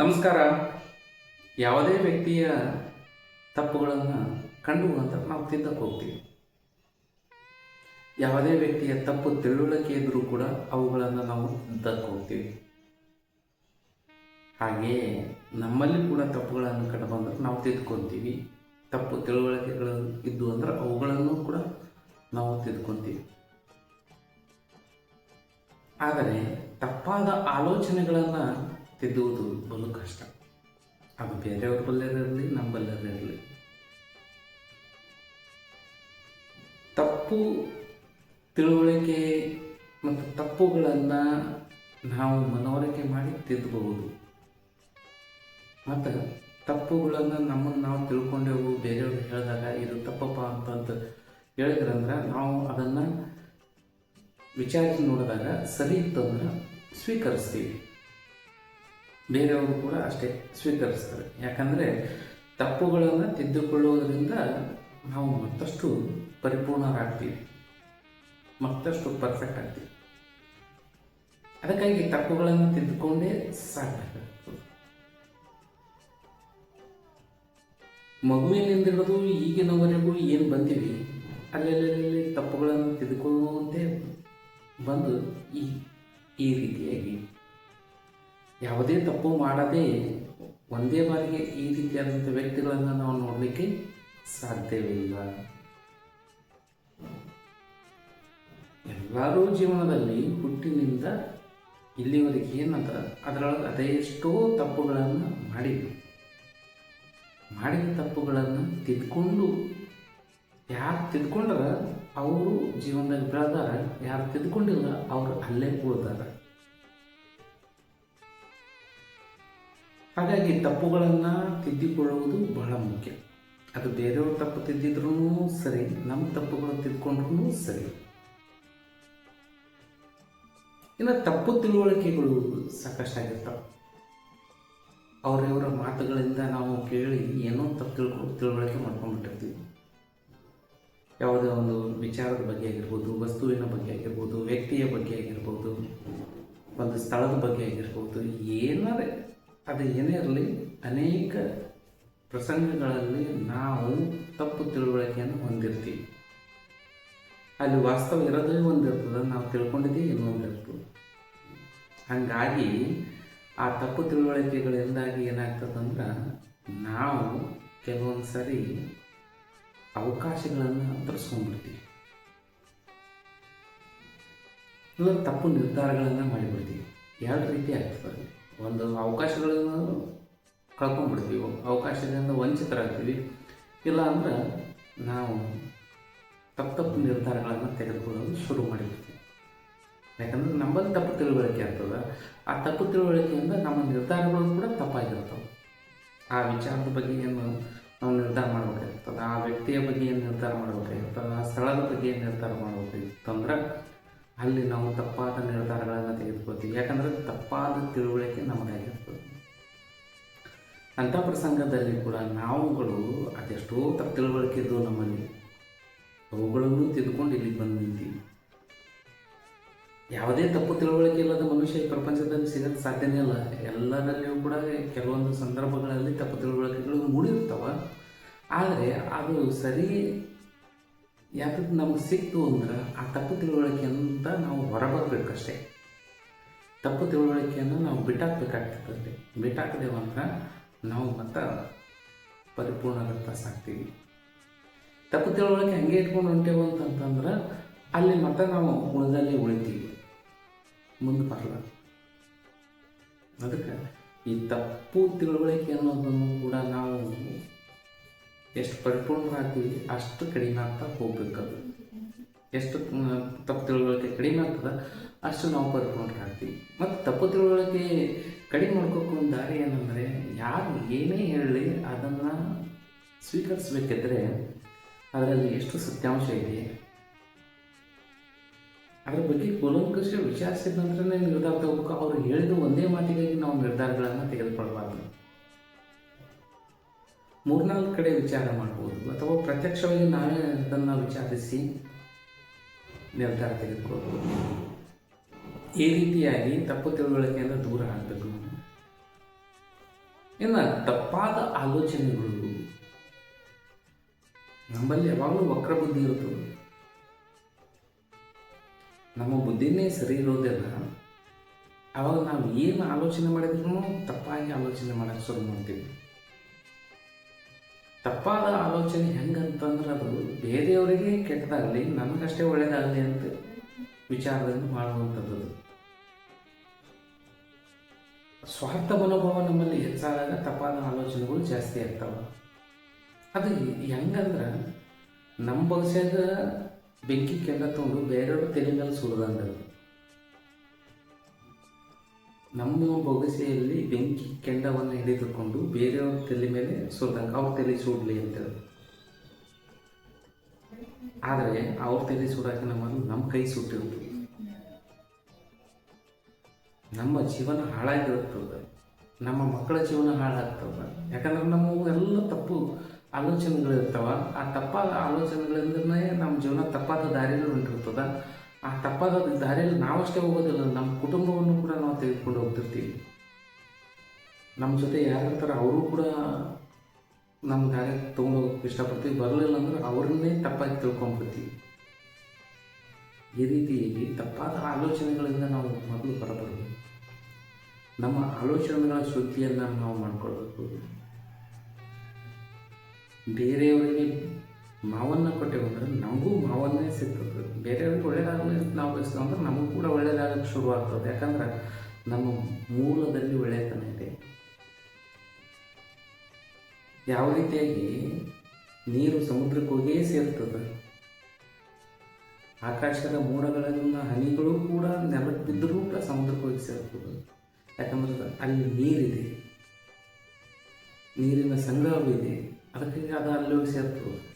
ನಮಸ್ಕಾರ. ಯಾವುದೇ ವ್ಯಕ್ತಿಯ ತಪ್ಪುಗಳನ್ನು ಕಂಡು ಅಂತ ನಾವು ತಿದ್ದಕ್ಕೆ ಹೋಗ್ತೀವಿ. ಯಾವುದೇ ವ್ಯಕ್ತಿಯ ತಪ್ಪು ತಿಳುವಳಿಕೆ ಇದ್ದರೂ ಕೂಡ ಅವುಗಳನ್ನು ನಾವು ತಿದ್ದಕ್ಕೆ ಹೋಗ್ತೀವಿ. ಹಾಗೆಯೇ ನಮ್ಮಲ್ಲಿ ಕೂಡ ತಪ್ಪುಗಳನ್ನು ಕಂಡು ಬಂದ್ರೆ ನಾವು ತಿದ್ಕೊತೀವಿ ತಪ್ಪು ತಿಳುವಳಿಕೆಗಳು ಇದ್ದು ಅಂದ್ರೆ ಅವುಗಳನ್ನು ಕೂಡ ನಾವು ತಿದ್ಕೊತೀವಿ ಆದರೆ ತಪ್ಪಾದ ಆಲೋಚನೆಗಳನ್ನು ತಿದ್ದುವುದು ಬಲು ಕಷ್ಟ. ಅದು ಬೇರೆಯವ್ರ ಬಲ್ಲರಿರಲಿ ನಮ್ಮ ಬಲ್ಲರಿರಲಿ ತಪ್ಪು ತಿಳುವಳಿಕೆ ಮತ್ತು ತಪ್ಪುಗಳನ್ನು ನಾವು ಮನವರಿಕೆ ಮಾಡಿ ತಿದ್ದಬಹುದು. ಮತ್ತು ತಪ್ಪುಗಳನ್ನು ನಮ್ಮನ್ನು ನಾವು ತಿಳ್ಕೊಂಡೆವು ಬೇರೆಯವ್ರಿಗೆ ಹೇಳಿದಾಗ ಇದು ತಪ್ಪಪ್ಪ ಅಂತಂತ ಹೇಳಿದ್ರಂದ್ರೆ ನಾವು ಅದನ್ನು ವಿಚಾರಿಸಿ ನೋಡಿದಾಗ ಸರಿ ಇತ್ತಂದ್ರೆ ಸ್ವೀಕರಿಸ್ತೀವಿ. ಬೇರೆಯವರು ಕೂಡ ಅಷ್ಟೇ ಸ್ವೀಕರಿಸ್ತಾರೆ. ಯಾಕಂದರೆ ತಪ್ಪುಗಳನ್ನು ತಿದ್ದುಕೊಳ್ಳುವುದರಿಂದ ನಾವು ಮತ್ತಷ್ಟು ಪರಿಪೂರ್ಣರಾಗ್ತೀವಿ. ಮತ್ತಷ್ಟು ಪರ್ಫೆಕ್ಟ್ ಆಗ್ತೀವಿ. ಅದಕ್ಕಾಗಿ ತಪ್ಪುಗಳನ್ನು ತಿದ್ದುಕೊಂಡೇ ಸಾಕಬೇಕಾಗ್ತದೆ ಮಗುವಿನಿಂದ ಹಿಡಿದು ಈಗಿನವರೆಗೂ ಏನು ಬಂದೀವಿ ಅಲ್ಲೆಲ್ಲಿ ತಪ್ಪುಗಳನ್ನು ತಿದ್ದುಕೊಳ್ಳುವಂತೆ ಬಂದು ಈ ಈ ರೀತಿಯಾಗಿ ಯಾವುದೇ ತಪ್ಪು ಮಾಡದೆ ಒಂದೇ ಬಾರಿಗೆ ಈ ರೀತಿಯಾದಂಥ ವ್ಯಕ್ತಿಗಳನ್ನು ನಾವು ನೋಡಲಿಕ್ಕೆ ಸಾಧ್ಯವಿಲ್ಲ ಎಲ್ಲರೂ ಜೀವನದಲ್ಲಿ ಹುಟ್ಟಿನಿಂದ ಇಲ್ಲಿವರೆಗೆ ಏನಂತ ಅದರೊಳಗೆ ಅದೆಷ್ಟೋ ತಪ್ಪುಗಳನ್ನು ಮಾಡಿದ್ವಿ ಮಾಡಿದ ತಪ್ಪುಗಳನ್ನು ತಿದ್ಕೊಂಡು, ಯಾರು ತಿದ್ಕೊಂಡ್ರ? ಅವರು ಜೀವನದಲ್ಲಿ ಬೆಳೆದಾರ, ಯಾರು ತಿದ್ಕೊಂಡಿಲ್ಲ, ಅವರು ಅಲ್ಲೇ ಉಳಿದಾರ. ಹಾಗಾಗಿ ತಪ್ಪುಗಳನ್ನು ತಿದ್ದಿಕೊಳ್ಳುವುದು ಬಹಳ ಮುಖ್ಯ. ಅದು ಬೇರೆಯವ್ರ ತಪ್ಪು ತಿದ್ದಿದ್ರೂ ಸರಿ, ನಮ್ಮ ತಪ್ಪುಗಳನ್ನು ತಿದ್ಕೊಂಡ್ರೂ ಸರಿ. ಇನ್ನು ತಪ್ಪು ತಿಳುವಳಿಕೆಗಳು ಸಾಕಷ್ಟಾಗಿರ್ತವೆ. ಅವರವರ ಮಾತುಗಳಿಂದ ನಾವು ಕೇಳಿ ಏನೋ ತಪ್ಪು ತಿಳ್ಕೊ, ತಿಳುವಳಿಕೆ ಮಾಡ್ಕೊಂಡ್ಬಿಟ್ಟಿರ್ತೀವಿ. ಯಾವುದೇ ಒಂದು ವಿಚಾರದ ಬಗ್ಗೆ ಆಗಿರ್ಬೋದು, ವಸ್ತುವಿನ ಬಗ್ಗೆ ಆಗಿರ್ಬೋದು, ವ್ಯಕ್ತಿಯ ಬಗ್ಗೆ ಆಗಿರ್ಬೋದು, ಒಂದು ಸ್ಥಳದ ಬಗ್ಗೆ ಆಗಿರ್ಬೋದು, ಏನಾರೇ. ಅದು ಏನೇ ಇರಲಿ, ಅನೇಕ ಪ್ರಸಂಗಗಳಲ್ಲಿ ನಾವು ತಪ್ಪು ತಿಳುವಳಿಕೆಯನ್ನು ಹೊಂದಿರ್ತೀವಿ. ಅಲ್ಲಿ ವಾಸ್ತವ ಇರೋದೇ ಒಂದಿರ್ತದೆ, ನಾವು ತಿಳ್ಕೊಂಡಿದ್ದೇ ಇನ್ನೊಂದಿರ್ತದೆ ಹಾಗಾಗಿ ಆ ತಪ್ಪು ತಿಳುವಳಿಕೆಗಳಿಂದಾಗಿ ಏನಾಗ್ತದಂದ್ರೆ, ನಾವು ಕೆಲವೊಂದು ಸರಿ ಅವಕಾಶಗಳನ್ನು ತರಿಸ್ಕೊಂಡ್ಬಿಡ್ತೀವಿ. ಇಲ್ಲ, ತಪ್ಪು ನಿರ್ಧಾರಗಳನ್ನು ಮಾಡಿಬಿಡ್ತೀವಿ. ಎರಡು ರೀತಿ ಆಗ್ತದೆ ಒಂದು ಅವಕಾಶಗಳನ್ನು ಕಳ್ಕೊಂಡ್ಬಿಡ್ತೀವಿ, ಅವಕಾಶದಿಂದ ವಂಚಿತರಾಗ್ತೀವಿ. ಇಲ್ಲ ಅಂದ್ರೆ ನಾವು ತಪ್ಪು ತಪ್ಪು ನಿರ್ಧಾರಗಳನ್ನು ತೆಗೆದುಕೊಳ್ಳಲು ಶುರು ಮಾಡಿರ್ತೀವಿ ಯಾಕಂದ್ರೆ ನಮ್ಮಲ್ಲಿ ತಪ್ಪು ತಿಳುವಳಿಕೆ ಆಗ್ತದೆ. ಆ ತಪ್ಪು ತಿಳುವಳಿಕೆಯಿಂದ ನಮ್ಮ ನಿರ್ಧಾರಗಳು ಕೂಡ ತಪ್ಪಾಗಿರ್ತವೆ. ಆ ವಿಚಾರದ ಬಗ್ಗೆ ಏನು ನಾವು ನಿರ್ಧಾರ ಮಾಡಬೇಕಾಗಿರ್ತದೆ ಆ ವ್ಯಕ್ತಿಯ ಬಗ್ಗೆ ಏನು ನಿರ್ಧಾರ ಮಾಡಬೇಕಾಗಿರ್ತದೆ ಆ ಸ್ಥಳದ ಬಗ್ಗೆ ಏನು ನಿರ್ಧಾರ ಮಾಡಬೇಕಾಗಿತ್ತು ಅಂದ್ರೆ ಅಲ್ಲಿ ನಾವು ತಪ್ಪಾದ ನಿರ್ಧಾರಗಳನ್ನು ತೆಗೆದುಕೊಳ್ತೀವಿ. ಯಾಕಂದರೆ ತಪ್ಪಾದ ತಿಳುವಳಿಕೆ ನಮಗಾಗಿರ್ತದೆ ಅಂಥ ಪ್ರಸಂಗದಲ್ಲಿ ಕೂಡ ನಾವುಗಳು ಅದೆಷ್ಟೋ ತಪ್ಪು ತಿಳುವಳಿಕೆ ಇದ್ದವು ನಮ್ಮಲ್ಲಿ. ಅವುಗಳನ್ನು ತಿದ್ದುಕೊಂಡು ಇಲ್ಲಿ ಬಂದು ನಿಂತೀವಿ. ಯಾವುದೇ ತಪ್ಪು ತಿಳುವಳಿಕೆ ಇಲ್ಲದ ಮನುಷ್ಯ ಈ ಪ್ರಪಂಚದಲ್ಲಿ ಸಿಗೋದು ಸಾಧ್ಯನೇ ಇಲ್ಲ. ಎಲ್ಲರಲ್ಲಿಯೂ ಕೂಡ ಕೆಲವೊಂದು ಸಂದರ್ಭಗಳಲ್ಲಿ ತಪ್ಪು ತಿಳುವಳಿಕೆಗಳು ಮೂಡಿರ್ತವೆ. ಆದರೆ ಅದು ಸರಿ ಯಾಕಂದ್ರೆ ನಮಗೆ ಸಿಕ್ತು ಅಂದ್ರೆ ಆ ತಪ್ಪು ತಿಳುವಳಿಕೆಯಿಂದ ನಾವು ಹೊರಬರಬೇಕಷ್ಟೇ. ತಪ್ಪು ತಿಳುವಳಿಕೆಯನ್ನು ನಾವು ಬಿಟ್ಟಾಕ್ಬೇಕಾಗ್ತದೆ ಬಿಟ್ಟಾಕದೇವು ಅಂದ್ರೆ ನಾವು ಮತ್ತೆ ಪರಿಪೂರ್ಣಗತ ಸಾಕ್ತೀವಿ. ತಪ್ಪು ತಿಳುವಳಿಕೆ ಹಂಗೆ ಇಟ್ಕೊಂಡು ಹೊಂಟೇವು ಅಂತಂತಂದ್ರೆ ಅಲ್ಲಿ ಮತ್ತೆ ನಾವು ಉಳಿದಲ್ಲಿ ಉಳಿತೀವಿ. ಮುಂದೆ ಬರಲ್ಲ ಅದಕ್ಕೆ ಈ ತಪ್ಪು ತಿಳುವಳಿಕೆ ಅನ್ನೋದನ್ನು ಕೂಡ ನಾವು ಎಷ್ಟು ಪರಿಪೂರ್ಣವಾಗಿ ಅಷ್ಟು ಕಡಿಮೆ ಆಗ್ತಾ ಹೋಗ್ಬೇಕದು ಎಷ್ಟು ತಪ್ಪು ತಿಳುವಳಿಕೆ ಕಡಿಮೆ ಆಗ್ತದೆ, ಅಷ್ಟು ನಾವು ಪರಿಪೂರ್ಣರಾಗ್ತೀವಿ. ಮತ್ತು ತಪ್ಪು ತಿಳುವಳಿಕೆ ಕಡಿಮೆ ಮಾಡ್ಕೋಕೆ ದಾರಿ ಏನಂದರೆ, ಯಾರು ಏನೇ ಹೇಳಲಿ ಅದನ್ನು ಸ್ವೀಕರಿಸಬೇಕಿದ್ರೆ ಅದರಲ್ಲಿ ಎಷ್ಟು ಸತ್ಯಾಂಶ ಇದೆ, ಅದ್ರ ಬಗ್ಗೆ ಕೂಲಂಕಷ ವಿಚಾರಿಸಿದ ನಂತರ ನಿರ್ಧಾರ ತಗೋಬೇಕು. ಅವ್ರು ಹೇಳಿದ ಒಂದೇ ಮಾತಿಗಾಗಿ ನಾವು ನಿರ್ಧಾರಗಳನ್ನು ತೆಗೆದುಕೊಳ್ಬಾರ್ದು. ಮೂರ್ನಾಲ್ಕು ಕಡೆ ವಿಚಾರ ಮಾಡ್ಬೋದು. ಅಥವಾ ಪ್ರತ್ಯಕ್ಷವಾಗಿ ನಾವೇ ಅದನ್ನು ವಿಚಾರಿಸಿ ನಿರ್ಧಾರ ತೆಗೆದುಕೊಳ್ಬೋದು ಈ ರೀತಿಯಾಗಿ ತಪ್ಪು ತಿಳುವಳಿಕೆಯಿಂದ ದೂರ ಆಗಬೇಕು. ಇನ್ನು ತಪ್ಪಾದ ಆಲೋಚನೆಗಳು ನಮ್ಮಲ್ಲಿ ಯಾವಾಗಲೂ ವಕ್ರ ಬುದ್ಧಿ ಇರುತ್ತದೆ ನಮ್ಮ ಬುದ್ಧಿನೇ ಸರಿ ಇರೋದಿಲ್ಲ ಅವಾಗ ನಾವು ಏನು ಆಲೋಚನೆ ಮಾಡಿದ್ರು ತಪ್ಪಾಗಿ ಆಲೋಚನೆ ಮಾಡೋಕ್ಕೆ ಶುರು ಮಾಡ್ತೀವಿ. ತಪ್ಪಾದ ಆಲೋಚನೆ ಹೆಂಗಂತಂದ್ರೆ ಅದು ಬೇರೆಯವರಿಗೆ ಕೆಟ್ಟದಾಗಲಿ, ನಮಗಷ್ಟೇ ಒಳ್ಳೇದಾಗಲಿ ಅಂತ ವಿಚಾರದಲ್ಲಿ ಮಾಡುವಂಥದ್ದು. ಸ್ವಾರ್ಥ ಮನೋಭಾವ ನಮ್ಮಲ್ಲಿ ಹೆಚ್ಚಾದಾಗ ತಪ್ಪಾದ ಆಲೋಚನೆಗಳು ಜಾಸ್ತಿ ಆಗ್ತಾವೆ ಅದು ಹೆಂಗಂದ್ರೆ ನಮ್ಮ ಭವಿಷ್ಯದ ಬೆಂಕಿ ಕೆಂಡ ತೊಗೊಂಡು ಬೇರೆಯವ್ರ ತಲೆ ಮೇಲೆ ಸುಡ್ದಂಗೆ. ನಮ್ಮ ಬೊಗಸೆಯಲ್ಲಿ ಬೆಂಕಿ ಕೆಂಡವನ್ನು ಹಿಡಿದುಕೊಂಡು ಬೇರೆಯವ್ರ ತಲೆ ಮೇಲೆ ಸೋದಂಗ ಅವ್ರ ತಲೆ ಸುಡಲಿ ಅಂತೇಳಿ ಆದರೆ ಅವ್ರ ತಲೆ ಸುಡೋಕೆ ನಮ್ಮನ್ನು ನಮ್ಮ ಕೈ ಸುಟ್ಟಿರುತ್ತೆ ನಮ್ಮ ಜೀವನ ಹಾಳಾಗಿರುತ್ತದೆ ನಮ್ಮ ಮಕ್ಕಳ ಜೀವನ ಹಾಳಾಗ್ತದೆ ಯಾಕಂದ್ರೆ ನಮ್ಮ ಎಲ್ಲ ತಪ್ಪು ಆಲೋಚನೆಗಳಿರ್ತಾವ. ಆ ತಪ್ಪಾದ ಆಲೋಚನೆಗಳಿಂದನೇ ನಮ್ಮ ಜೀವನ ತಪ್ಪಾದ ದಾರಿಗಳು ಹೊಂಟಿರ್ತದ. ಆ ತಪ್ಪಾದ ದಾರಿಯಲ್ಲಿ ನಾವಷ್ಟೇ ಹೋಗೋದಿಲ್ಲ ನಮ್ಮ ಕುಟುಂಬವನ್ನು ಕೂಡ ನಾವು ತೆಗೆದುಕೊಂಡು ಹೋಗ್ತಿರ್ತೀವಿ. ನಮ್ಮ ಜೊತೆ ಯಾರಿರ್ತಾರೆ ಅವರು ಕೂಡ ನಮ್ಮ ದಾರಿ ತೊಗೊಂಡು ಹೋಗೋಕೆ ಇಷ್ಟಪಡ್ತೀವಿ. ಬರಲಿಲ್ಲ ಅಂದ್ರೆ ಅವ್ರನ್ನೇ ತಪ್ಪಾಗಿ ತಿಳ್ಕೊಂಡ್ಬಿಡ್ತೀವಿ. ಈ ರೀತಿಯಲ್ಲಿ ತಪ್ಪಾದ ಆಲೋಚನೆಗಳಿಂದ ನಾವು ಮೊದಲು ಹೊರಬರಬೇಕು. ನಮ್ಮ ಆಲೋಚನೆಗಳ ಶುದ್ಧಿಯನ್ನು ನಾವು ಮಾಡ್ಕೊಳ್ಬೇಕು. ಬೇರೆಯವರಿಗೆ ಮಾವನ್ನ ಕೊಟ್ಟೆವು ಅಂದರೆ ನಮಗೂ ಮಾವನ್ನೇ ಸಿಗ್ತದೆ. ಬೇರೆಯವ್ರಿಗೆ ಒಳ್ಳೇದಾಗಲಿ ಅಂತ ನಾವು ಬಯಸ್ತೇವೆ ಅಂದ್ರೆ ನಮಗೂ ಕೂಡ ಒಳ್ಳೇದಾಗಕ್ಕೆ ಶುರು ಆಗ್ತದೆ ಯಾಕಂದ್ರೆ ನಮ್ಮ ಮೂಲದಲ್ಲಿ ಒಳ್ಳೆಯತನ ಇದೆ. ಯಾವ ರೀತಿಯಾಗಿ ನೀರು ಸಮುದ್ರಕ್ಕೆ ಸೇರ್ತದೆ. ಆಕಾಶದ ಮೂರಗಳನ್ನ ಹನಿಗಳು ಕೂಡ ನೆಲಕ್ಕೆ ಬಿದ್ದರೂ ಕೂಡ ಸಮುದ್ರಕ್ಕೆ ಹೋಗಿ ಸೇರ್ತದೆ. ಯಾಕಂದ್ರೆ ಅಲ್ಲಿ ನೀರಿದೆ. ನೀರಿನ ಸಂಗ್ರಹವಿದೆ. ಅದಕ್ಕಾಗಿ ಅದು ಅಲ್ಲಿ ಹೋಗಿ ಸೇರ್ತದೆ.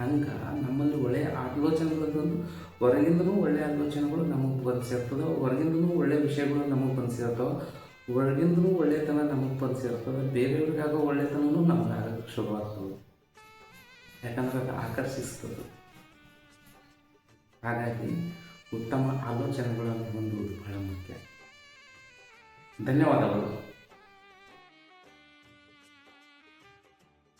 ಹಂಗೆ ನಮ್ಮಲ್ಲಿ ಒಳ್ಳೆಯ ಆಲೋಚನೆಗಳನ್ನು ಹೊರಗಿಂದನೂ ಒಳ್ಳೆಯ ಆಲೋಚನೆಗಳು ನಮಗೆ ಬಂದು ಸೇರ್ತದೆ ಹೊರಗಿಂದನೂ ಒಳ್ಳೆಯ ವಿಷಯಗಳು ನಮಗೆ ಬಂದು ಸೇರ್ತವೆ ಒಳಗಿಂದನೂ ಒಳ್ಳೆಯತನ ನಮಗೆ ಬಂದು ಸೇರ್ತದೆ ಬೇರೆಯವ್ರಿಗಾಗೋ ಒಳ್ಳೆಯತನೂ ನಮ್ಗೆ ಆಗೋದು ಶುರುವಾಗ್ತದೆ. ಯಾಕಂದ್ರೆ ಅದು ಆಕರ್ಷಿಸ್ತದೆ. ಹಾಗಾಗಿ ಉತ್ತಮ ಆಲೋಚನೆಗಳನ್ನು ಹೊಂದುವುದು ಬಹಳ ಮುಖ್ಯ. ಧನ್ಯವಾದಗಳು.